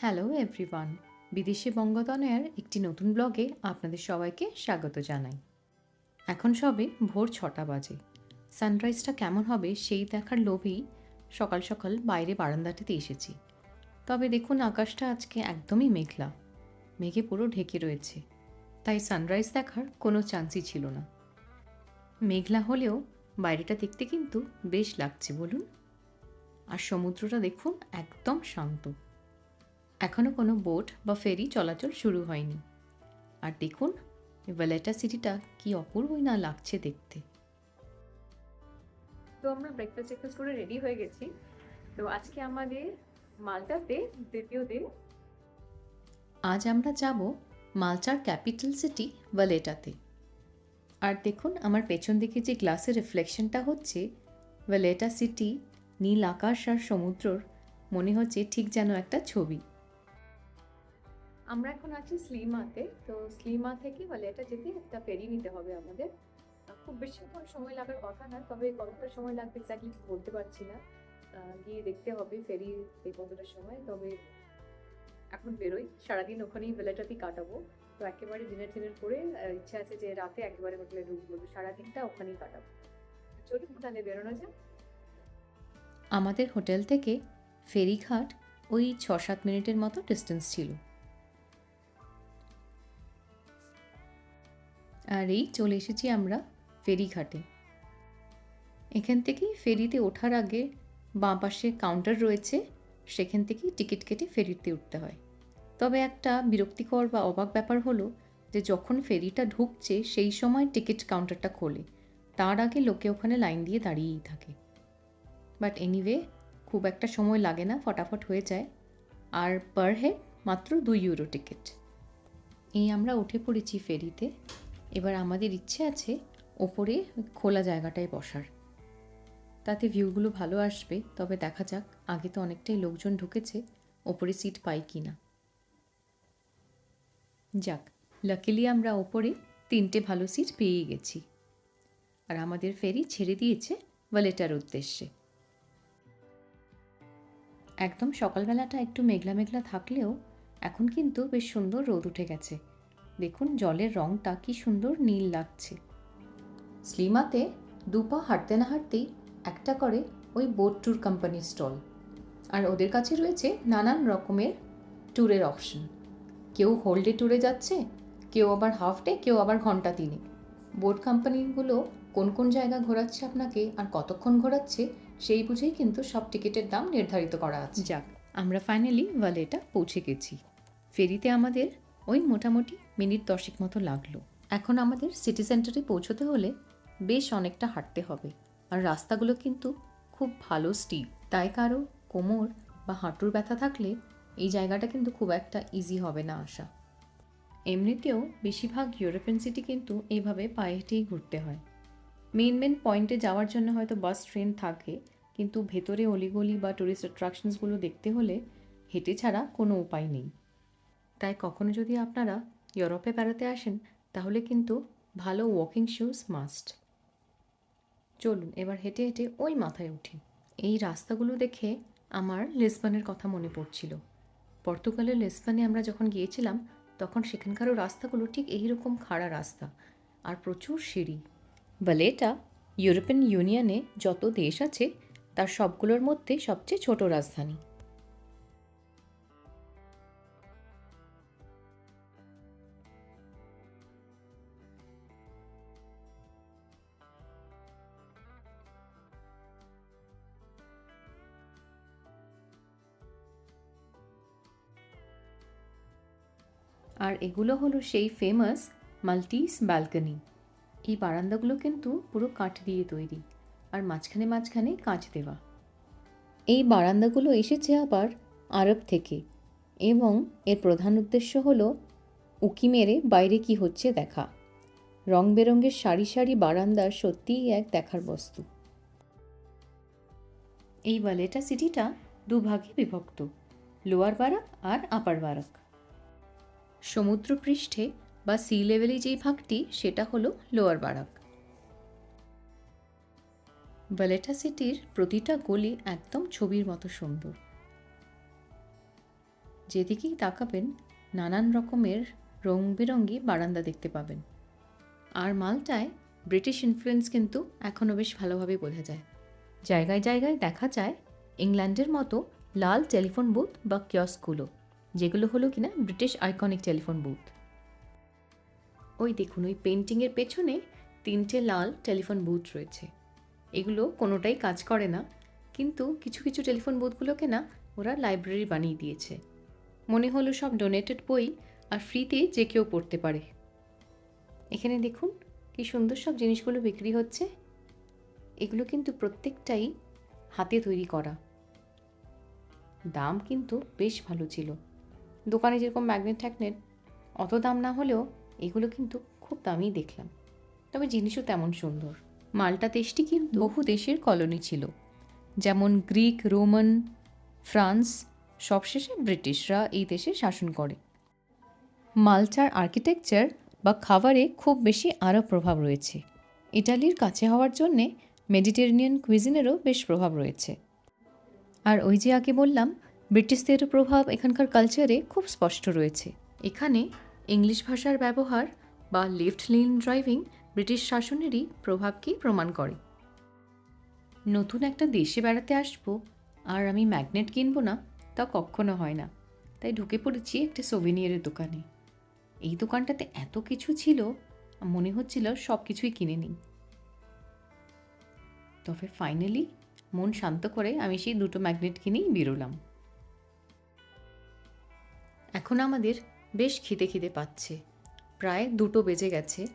Hello everyone বিদেশি বঙ্গতনয়ার একটি নতুন ব্লগে আপনাদের সবাইকে স্বাগত জানাই। এখন সবে ভোর ছটা বাজে। সানরাইজটা কেমন হবে সেই দেখার লোভেই সকাল সকাল বাইরে বারান্দাটিতে এসেছি। তবে দেখুন আকাশটা আজকে একদমই মেঘলা। মেঘে পুরো ঢেকে রয়েছে। তাই সানরাইজ দেখার কোনো চান্সই ছিল না। মেঘলা হলেও বাইরেটা দেখতে কিন্তু বেশ লাগছে, বলুন। আর সমুদ্রটা দেখুন একদম শান্ত। এখনও কোনো বোট বা ফেরি চলাচল শুরু হয়নি। আর দেখুন ভ্যালেটা সিটিটা কি অপূর্বই না লাগছে দেখতে। তো আমরা ব্রেকফাস্ট টেকফাস্ট করে রেডি হয়ে গেছি। তো আজকে আমাদের মালটাতে দ্বিতীয় দিন। আজ আমরা যাব মালটার ক্যাপিটাল সিটি ভ্যালেটাতে। আর দেখুন আমার পেছন দিকে যে গ্লাসের রিফ্লেকশনটা হচ্ছে ভ্যালেটা সিটি নীল আকাশ আর সমুদ্রর মনে হচ্ছে ঠিক যেন একটা ছবি। আমরা এখন আছি স্লিমাতে, তো স্লিমা থেকে ভ্যালেটা যেতে একটা ফেরি নিতে হবে আমাদের। খুব বেশি কোনো সময় লাগার কথা না, তবে কতটা সময় লাগবে এক্স্যাক্টলি বলতে পারছি না। গিয়ে দেখতে হবে ফেরি এই কতটা সময়, তবে এখন বেরোই। সারাদিন ওখানেই ভ্যালেটাতেই কাটাবো। তো একেবারে ডিনার টিনার করে ইচ্ছা আছে যে রাতে একেবারে হোটেলে ঢুকবো সারাদিনটা ওখানেই কাটাবো। চলুন তাহলে বেরোনো যাক। আমাদের হোটেল থেকে ফেরিঘাট ওই ছ সাত মিনিটের মতো ডিস্টেন্স ছিল। আর এই চলে এসেছি আমরা ফেরিঘাটে। এখান থেকেই ফেরিতে ওঠার আগে বাঁ পাশে কাউন্টার রয়েছে, সেখান থেকেই টিকিট কেটে ফেরিতে উঠতে হয়। তবে একটা বিরক্তিকর বা অবাক ব্যাপার হলো যে যখন ফেরিটা ঢুকছে, সেই সময় টিকিট কাউন্টারটা খোলে। তার আগে লোকে ওখানে লাইন দিয়ে দাঁড়িয়েই থাকে। বাট এনিওয়ে খুব একটা সময় লাগে না, ফটাফট হয়ে যায়। আর পার হেড মাত্র দুই ইউরো টিকিট এই আমরা উঠে পড়েছি ফেরিতে। এবার আমাদের ইচ্ছে আছে ওপরে খোলা জায়গাটায় বসার। তাতে ভিউগুলো ভালো আসবে, তবে দেখা যাক, আগে তো অনেকটাই লোকজন ঢুকেছে, ওপরে সিট পাই কি না যাক লাকিলি আমরা ওপরে তিনটে ভালো সিট পেয়ে গেছি। আর আমাদের ফেরি ছেড়ে দিয়েছে ওয়ালেটার উদ্দেশ্যে। একদম সকালবেলাটা একটু মেঘলা মেঘলা থাকলেও এখন কিন্তু বেশ সুন্দর রোদ উঠে গেছে। দেখুন জলের রংটা কি সুন্দর নীল লাগছে। স্লিমাতে দুপা হাঁটতে না হাঁটতেই একটা করে ওই বোট ট্যুর কোম্পানির স্টল। আর ওদের কাছে রয়েছে নানান রকমের ট্যুরের অপশন। কেউ হোল ডে ট্যুরে যাচ্ছে, কেউ আবার হাফ ডে কেউ আবার ঘণ্টা তিনে বোট কোম্পানিগুলো কোন কোন জায়গা ঘোরাচ্ছে আপনাকে আর কতক্ষণ ঘোরাচ্ছে সেই বুঝেই কিন্তু সব টিকিটের দাম নির্ধারিত করা আছে। যাক, আমরা ফাইনালি ওয়ালেটা পৌঁছে গেছি। ফেরিতে আমাদের ওই মোটামুটি মিনিট দশেক মতো লাগল। এখন আমাদের সিটি সেন্টারে পৌঁছতে হলে বেশ অনেকটা হাঁটতে হবে। আর রাস্তাগুলো কিন্তু খুব ভালো স্টিপ তাই কারও কোমর বা হাঁটুর ব্যথা থাকলে এই জায়গাটা কিন্তু খুব একটা ইজি হবে না আসা। এমনিতেও বেশিরভাগ ইউরোপিয়ান সিটি কিন্তু এইভাবে পায়ে হেঁটেই ঘুরতে হয়। মেন মেন পয়েন্টে যাওয়ার জন্য হয়তো বাস ট্রেন থাকে, কিন্তু ভেতরে অলিগলি বা টুরিস্ট অ্যাট্রাকশনসগুলো দেখতে হলে হেঁটে ছাড়া কোনো উপায় নেই। তাই কখনো যদি আপনারা ইউরোপে বেড়াতে আসেন, তাহলে কিন্তু ভালো ওয়াকিং শুজ মাস্ট চলুন, এবার হেঁটে হেঁটে ওই মাথায় উঠি। এই রাস্তাগুলো দেখে আমার লিসবনের কথা মনে পড়ছিল। পর্তুগালের লিসবনে আমরা যখন গিয়েছিলাম, তখন সেখানকারও রাস্তাগুলো ঠিক এইরকম খাড়া রাস্তা আর প্রচুর সিঁড়ি। বালেটা ইউরোপিয়ান ইউনিয়নে যত দেশ আছে, তার সবগুলোর মধ্যে সবচেয়ে ছোট রাজধানী। আর এগুলো হলো সেই ফেমাস মাল্টিস ব্যালকনি এই বারান্দাগুলো কিন্তু পুরো কাঠ দিয়ে তৈরি আর মাঝখানে মাঝখানে কাঁচ দেওয়া। এই বারান্দাগুলো এসেছে আবার আরব থেকে এবং এর প্রধান উদ্দেশ্য হলো উকি মেরে বাইরে কি হচ্ছে দেখা। রং বেরঙের সারি সারি বারান্দার সত্যিই এক দেখার বস্তু। এই বালেটা সিটিটা দুভাগে বিভক্ত, লোয়ার বারাক আর আপার বারাক। সমুদ্রপৃষ্ঠে বা সি লেভেলে যেই ভাগটি, সেটা হলো লোয়ার বারাক। ভ্যালেটা সিটির প্রতিটা গলি একদম ছবির মতো সুন্দর। যেদিকেই তাকাবেন, নানান রকমের রং বেরঙ্গি বারান্দা দেখতে পাবেন। আর মালটায় ব্রিটিশ ইনফ্লুয়েন্স কিন্তু এখনও বেশ ভালোভাবে বোঝা যায়। জায়গায় জায়গায় দেখা যায় ইংল্যান্ডের মতো লাল টেলিফোন বুথ বা কিয়স্কগুলো যেগুলো হলো কিনা ব্রিটিশ আইকনিক টেলিফোন বুথ ওই দেখুন, ওই পেন্টিংয়ের পেছনে তিনটে লাল টেলিফোন বুথ রয়েছে। এগুলো কোনোটাই কাজ করে না, কিন্তু কিছু কিছু টেলিফোন বুথগুলোকে না ওরা লাইব্রেরি বানিয়ে দিয়েছে। মনে হলো সব ডোনেটেড বই আর ফ্রিতে যে কেউ পড়তে পারে। এখানে দেখুন কি সুন্দর সব জিনিসগুলো বিক্রি হচ্ছে। এগুলো কিন্তু প্রত্যেকটাই হাতে তৈরি করা। দাম কিন্তু বেশ ভালো ছিল। দোকানে যেরকম ম্যাগনেট ট্যাগনেট অত দাম না হলেও এগুলো কিন্তু খুব দামি দেখলাম। তবে জিনিসও তেমন সুন্দর। মাল্টা দেশটি কিন্তু বহু দেশের কলোনি ছিল। যেমন গ্রিক, রোমান, ফ্রান্স, সবশেষে ব্রিটিশরা এই দেশে শাসন করে। মাল্টার আর্কিটেকচার বা খাবারে খুব বেশি আরও প্রভাব রয়েছে। ইটালির কাছে হওয়ার জন্যে মেডিটেরেনিয়ান কুইজিনেরও বেশ প্রভাব রয়েছে। আর ওই যে আগে বললাম ব্রিটিশদেরও প্রভাব এখানকার কালচারে খুব স্পষ্ট রয়েছে। এখানে ইংলিশ ভাষার ব্যবহার বা লেফট লেন ড্রাইভিং ব্রিটিশ শাসনেরই প্রভাবকেই প্রমাণ করে। নতুন একটা দেশে বেড়াতে আসব আর আমি ম্যাগনেট কিনবো না, তা কখনো হয় না। তাই ঢুকে পড়েছি একটা সোভিনিয়ারের দোকানে। এই দোকানটাতে এত কিছু ছিল, মনে হচ্ছিল সব কিছুই কিনে নিই। তবে ফাইনালি মন শান্ত করে আমি সেই দুটো ম্যাগনেট কিনেই বেরোলাম। এখন আমাদের বেশ খিদে খিদে পাচ্ছে। প্রায় দুটো বেজে গেছে।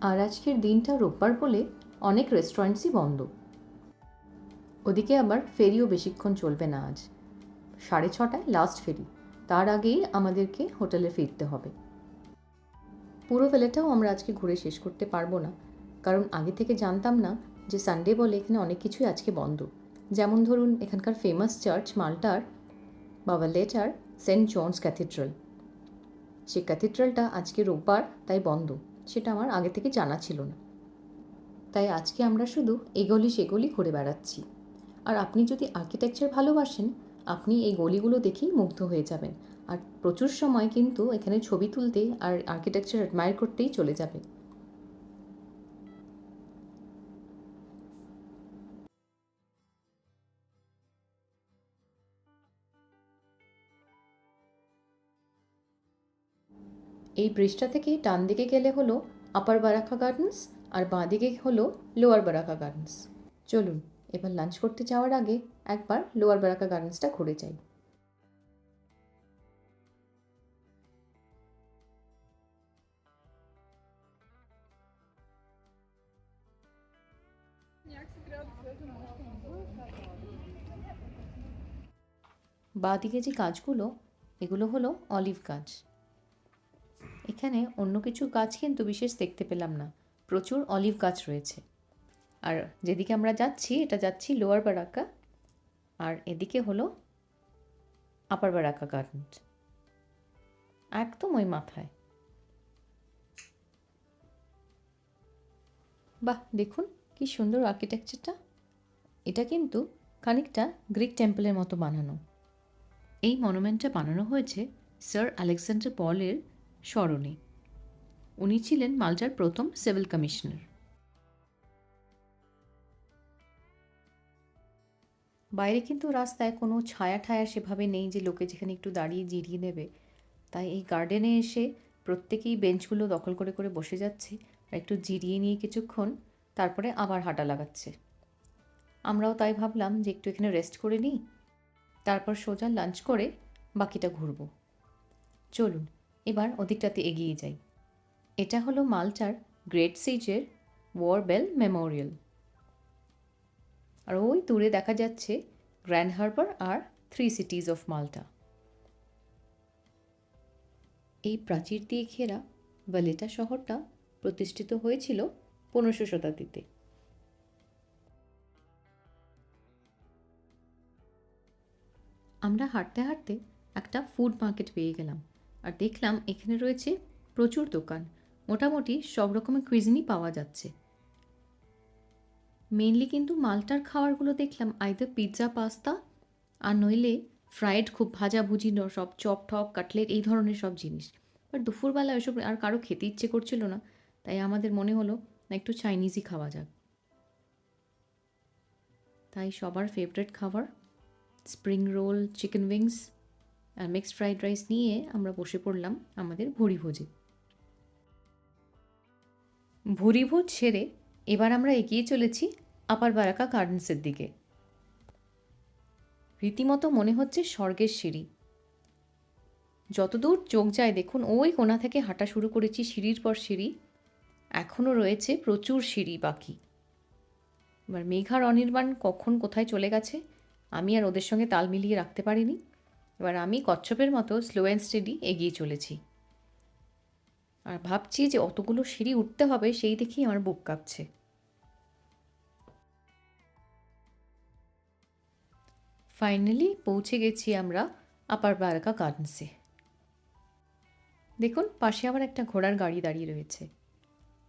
আর আজকের দিনটা রোববার বলে অনেক রেস্টুরেন্টসই বন্ধ। ওদিকে আবার ফেরিও বেশিক্ষণ চলবে না আজ। সাড়ে ছটায় লাস্ট ফেরি। তার আগেই আমাদেরকে হোটেলে ফিরতে হবে। পুরো বেলাটাও আমরা আজকে ঘুরে শেষ করতে পারব না। কারণ আগে থেকে জানতাম না যে সানডে বলে এখানে অনেক কিছুই আজকে বন্ধ। যেমন ধরুন, এখানকার ফেমাস চার্চ মাল্টার বাবা লেটার, সেন্ট জনস ক্যাথিড্রাল। সেই ক্যাথিড্রালটা আজকে রোববার, তাই বন্ধ। সেটা আমার আগে থেকে জানা ছিল না। তাই আজকে আমরা শুধু এগলি সেগলি ঘুরে বেড়াচ্ছি। আর আপনি যদি আর্কিটেকচার ভালোবাসেন, আপনি এই গলিগুলো দেখেই মুগ্ধ হয়ে যাবেন। আর প্রচুর সময় কিন্তু এখানে ছবি তুলতে আর আর্কিটেকচার অ্যাডমায়ার করতেই চলে যাবে। এই ব্রিজটা থেকে ডান দিকে গেলে হলো আপার বারাকা গার্ডেন্স আর বাঁ দিকে হলো লোয়ার বারাকা গার্ডেন্স চলুন, এবার লাঞ্চ করতে যাওয়ার আগে একবার লোয়ার বারাকা গার্ডেন্সটা ঘুরে যাই। বাঁ দিকে যে গাছগুলো, এগুলো হলো অলিভ গাছ। এখানে অন্য কিছু গাছ কিন্তু বিশেষ দেখতে পেলাম না। প্রচুর অলিভ গাছ রয়েছে। আর যেদিকে আমরা যাচ্ছি, এটা যাচ্ছি লোয়ার বারাক্কা আর এদিকে হলো আপার বারাক্কা গার্ডেন একদম ওই মাথায়। বাহ, দেখুন কি সুন্দর আর্কিটেকচারটা এটা কিন্তু খানিকটা গ্রিক টেম্পলের মতো বানানো। এই মনুমেন্টটা বানানো হয়েছে স্যার আলেকজান্ডার পলের স্মরণে। উনি ছিলেন মাল্টার প্রথম সিভিল কমিশনার। বাইরে কিন্তু রাস্তায় কোনো ছায়া ঠায়া সেভাবে নেই যে লোকে যেখানে একটু দাঁড়িয়ে জিরিয়ে নেবে। তাই এই গার্ডেনে এসে প্রত্যেকেই বেঞ্চগুলো দখল করে করে বসে যাচ্ছে আর একটু জিরিয়ে নিয়ে কিছুক্ষণ তারপরে আবার হাঁটা লাগাচ্ছে। আমরাও তাই ভাবলাম যে একটু এখানে রেস্ট করে নিই, তারপর সোজা লাঞ্চ করে বাকিটা ঘুরবো। চলুন। এবার ওদিকটাতে এগিয়ে যাই। এটা হলো মাল্টার গ্রেট সিজের ওয়ারবেল মেমোরিয়াল। আর ওই দূরে দেখা যাচ্ছে গ্র্যান্ড হারবার আর থ্রি সিটিজ অফ মালটা। এই প্রাচীর দিয়ে ঘেরা ভ্যালেটা শহরটা প্রতিষ্ঠিত হয়েছিল পনেরোশো শতাব্দীতে। আমরা হাঁটতে হাঁটতে একটা ফুড মার্কেট পেয়ে গেলাম। আর দেখলাম এখানে রয়েছে প্রচুর দোকান। মোটামুটি সব রকমের কুইজিনই পাওয়া যাচ্ছে। মেনলি কিন্তু মালটার খাবারগুলো দেখলাম আইদার পিৎজা পাস্তা আর নইলে ফ্রায়েড খুব ভাজা ভুজি ন- সব চপ টপ কাটলেট এই ধরনের সব জিনিস। বাট দুপুরবেলা ওইসব আর কারও খেতে ইচ্ছে করছিল না, তাই আমাদের মনে হলো না একটু চাইনিজই খাওয়া যাক। তাই সবার ফেভারেট খাবার স্প্রিং রোল চিকেন উইংস আর মিক্সড ফ্রাইড রাইস নিয়ে আমরা বসে পড়লাম আমাদের ভুড়ি ভোজে। ভুড়ি ভোজ সেরে এবার আমরা এগিয়ে চলেছি আপার বারাকা গার্ডেন্সের দিকে। রীতিমতো মনে হচ্ছে স্বর্গের সিঁড়ি। যতদূর চোখ যায় দেখুন, ওই কোণা থেকে হাঁটা শুরু করেছি সিঁড়ির পর সিঁড়ি, এখনও রয়েছে প্রচুর সিঁড়ি বাকি। এবার মেঘার অনির্বাণ কখন কোথায় চলে গেছে, আমি আর ওদের সঙ্গে তাল মিলিয়ে রাখতে পারিনি। এবার আমি কচ্ছপের মতো স্লো অ্যান্ড স্টেডি এগিয়ে চলেছি। আর ভাবছি যে অতগুলো সিঁড়ি উঠতে হবে, সেই দেখেই আমার বুক কাঁপছে। ফাইনালি পৌঁছে গেছি আমরা আপার বারাকা গার্ডেন্সে দেখুন, পাশে আবার একটা ঘোড়ার গাড়ি দাঁড়িয়ে রয়েছে।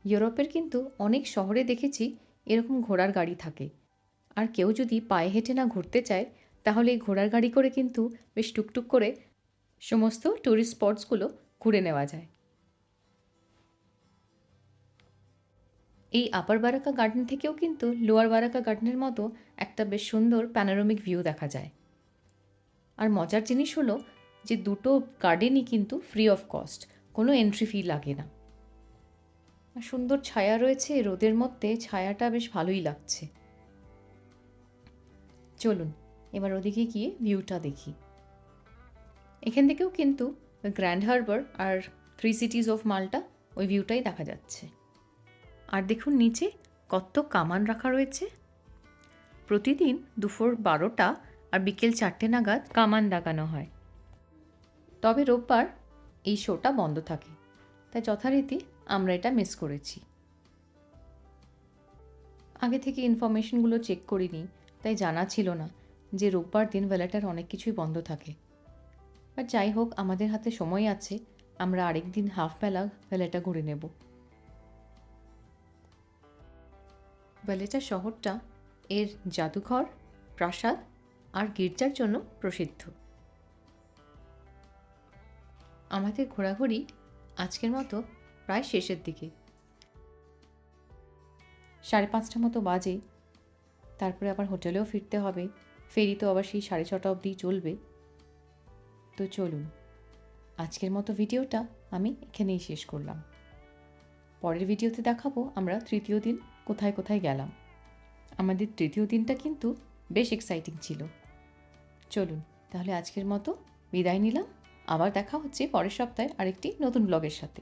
ইউরোপের কিন্তু অনেক শহরে দেখেছি এরকম ঘোড়ার গাড়ি থাকে। আর কেউ যদি পায়ে হেঁটে না ঘুরতে চায় তাহলে এই ঘোড়ার গাড়ি করে কিন্তু বেশ টুকটুক করে সমস্ত ট্যুরিস্ট স্পটসগুলো ঘুরে নেওয়া যায়। এই আপার বারাকা গার্ডেন থেকেও কিন্তু লোয়ার বারাকা গার্ডেনের মতো একটা বেশ সুন্দর প্যানোরামিক ভিউ দেখা যায়। আর মজার জিনিস হলো যে দুটো গার্ডেনই কিন্তু ফ্রি অফ কস্ট কোনো এন্ট্রি ফি লাগে না। আর সুন্দর ছায়া রয়েছে রোদের মধ্যে, ছায়াটা বেশ ভালোই লাগছে। চলুন এবার ওদিকে গিয়ে ভিউটা দেখি। এখান থেকেও কিন্তু গ্র্যান্ড হারবার আর থ্রি সিটিজ অফ মালটা ওই ভিউটাই দেখা যাচ্ছে। আর দেখুন নিচে কত কামান রাখা রয়েছে। প্রতিদিন দুপুর বারোটা আর বিকেল চারটে নাগাদ কামান দাগানো হয়। তবে রোববার এই শোটা বন্ধ থাকে। তাই যথারীতি আমরা এটা মিস করেছি। আগে থেকে ইনফরমেশনগুলো চেক করিনি, তাই জানা ছিল না। যে রোববার দিন বেলাটার অনেক কিছুই বন্ধ থাকে। বাট যাই হোক, আমাদের হাতে সময় আছে, আমরা আরেক দিন হাফ বেলা বেলাটা ঘুরে নেব। ভ্যালেটা শহরটা এর জাদুঘর, প্রাসাদ আর গির্জার জন্য প্রসিদ্ধ। আমাদের ঘোরাঘুরি আজকের মতো প্রায় শেষের দিকে। সাড়ে পাঁচটা মতো বাজে, তারপরে আবার হোটেলেও ফিরতে হবে। ফেরি তো আবার সেই সাড়ে ছটা অবধি চলবে। তো চলুন, আজকের মতো ভিডিওটা আমি এখানেই শেষ করলাম। পরের ভিডিওতে দেখাবো আমরা তৃতীয় দিন কোথায় কোথায় গেলাম। আমাদের তৃতীয় দিনটা কিন্তু বেশ এক্সাইটিং ছিল। চলুন, তাহলে আজকের মতো বিদায় নিলাম। আবার দেখা হচ্ছে পরের সপ্তাহে আরেকটি নতুন ব্লগের সাথে।